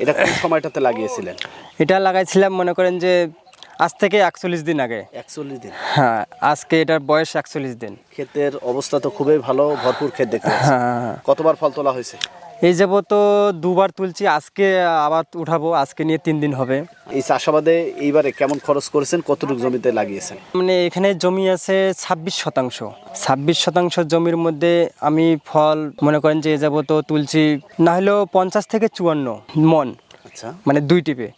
এটা কোন সময়টাতে লাগিয়েছিলেন? এটা লাগাইছিলাম মনে করেন যে আজ থেকে একচল্লিশ দিন আগে। একচল্লিশ দিন? হ্যাঁ আজকে এটার বয়স একচল্লিশ দিন। ক্ষেতের অবস্থা তো খুবই ভালো ভরপুর ক্ষেত দেখতে। হ্যাঁ হ্যাঁ, হ্যাঁ। কতবার ফল তোলা হয়েছে? এই যাব তো দুবার তুলছি আজকে আবার উঠাবো আজকে নিয়ে তিন দিন হবে। এই চাষাবাদে এইবারে কেমন খরচ করেছেন? কতটুকু জমিতে লাগিয়েছেন? মানে এখানে জমি আছে ছাব্বিশ শতাংশ। ছাব্বিশ শতাংশ জমির মধ্যে আমি ফল মনে করেন যে যাব তো তুলছি না হলেও পঞ্চাশ থেকে চুয়ান্ন মন। আচ্ছা। মানে দুই টিপে।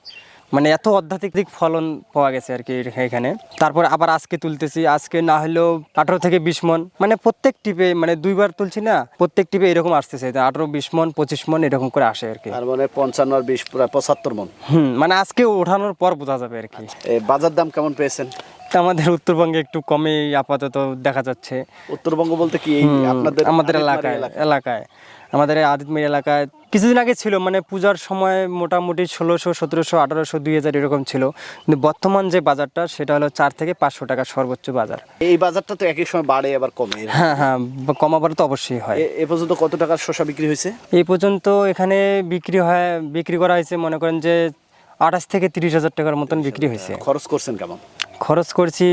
মানে এত অধ্যাত্মিক ফলন পাওয়া গেছে আর কি এখানে। তারপর আবার আজকে তুলতেছি। আজকে না হলেও আঠারো থেকে বিশ মন মানে প্রত্যেক টিপে মানে দুইবার তুলছি না প্রত্যেক টিপে এরকম আসতেছে। আঠারো বিশ মন পঁচিশ মন এরকম করে আসে আর কি। মানে পঞ্চান্ন আর বিশ পঁচাত্তর মন। হুম মানে আজকে ওঠানোর পর বোঝা যাবে আর কি। বাজার দাম কেমন পেয়েছেন? আমাদের উত্তরবঙ্গে একটু কমে আপাতত দেখা যাচ্ছে। উত্তরবঙ্গ বলতে কি আপনাদের আমাদের এলাকায়? এলাকায়। আমাদের আদিতমির এলাকায় কিছুদিন আগে ছিল মানে পূজার সময় মোটামুটি ষোলোশো সতেরোশো আঠারোশো দুই হাজার এরকম ছিল। কিন্তু বর্তমান যে বাজারটা সেটা হলো চার থেকে পাঁচশো টাকা সর্বোচ্চ বাজার। এই বাজারটা তো একই সময় বাড়ে আবার কমে। হ্যাঁ হ্যাঁ কমাবার তো অবশ্যই হয়। এ- এ পর্যন্ত কত টাকার শসা বিক্রি হয়েছে? এই পর্যন্ত এখানে বিক্রি হয় বিক্রি করা হয়েছে মনে করেন যে আঠাশ থেকে তিরিশ হাজার টাকার মতন বিক্রি হয়েছে। খরচ করছেন কেমন? খরচ করছি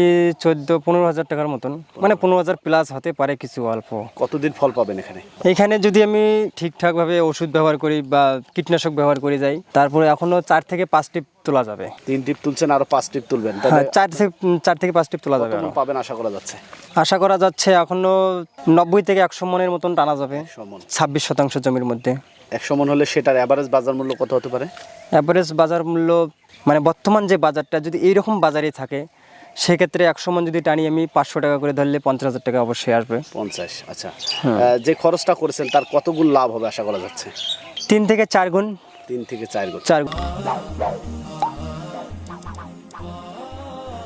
চোদ্দ পনেরো হাজার টাকার মতন। মানে পনেরো হাজার প্লাস হতে পারে কিছু অল্প। কতদিন ফল পাবেন এখানে? এখানে যদি আমি ঠিকঠাকভাবে ওষুধ ব্যবহার করি বা কীটনাশক ব্যবহার করে যাই তারপরে এখনও চার থেকে পাঁচ টিপ তোলা যাবে। তিন টিপ তুলছেন আরও পাঁচ টিপ তুলবেন। হ্যাঁ চার থেকে চার থেকে পাঁচ টিপ তোলা যাবে। পাবেন আশা করা যাচ্ছে? আশা করা যাচ্ছে এখনও নব্বই থেকে একশো মনের মতন টানা যাবে। ছাব্বিশ শতাংশ জমির মধ্যে। একশো মন হলে সেটার অ্যাভারেজ বাজার মূল্য কত হতে পারে? অ্যাভারেজ বাজার মূল্য মানে বর্তমান যে বাজারটা যদি এইরকম বাজারে থাকে সেক্ষেত্রে একশো মন যদি টানি আমি পাঁচশো টাকা করে ধরলে পঞ্চাশ হাজার টাকা অবশ্যই আসবে। পঞ্চাশ আচ্ছা। যে খরচটা করেছেন তার কতগুলো লাভ হবে আশা করা যাচ্ছে? তিন থেকে চার গুণ। তিন থেকে চার গুণ। চার গুণ।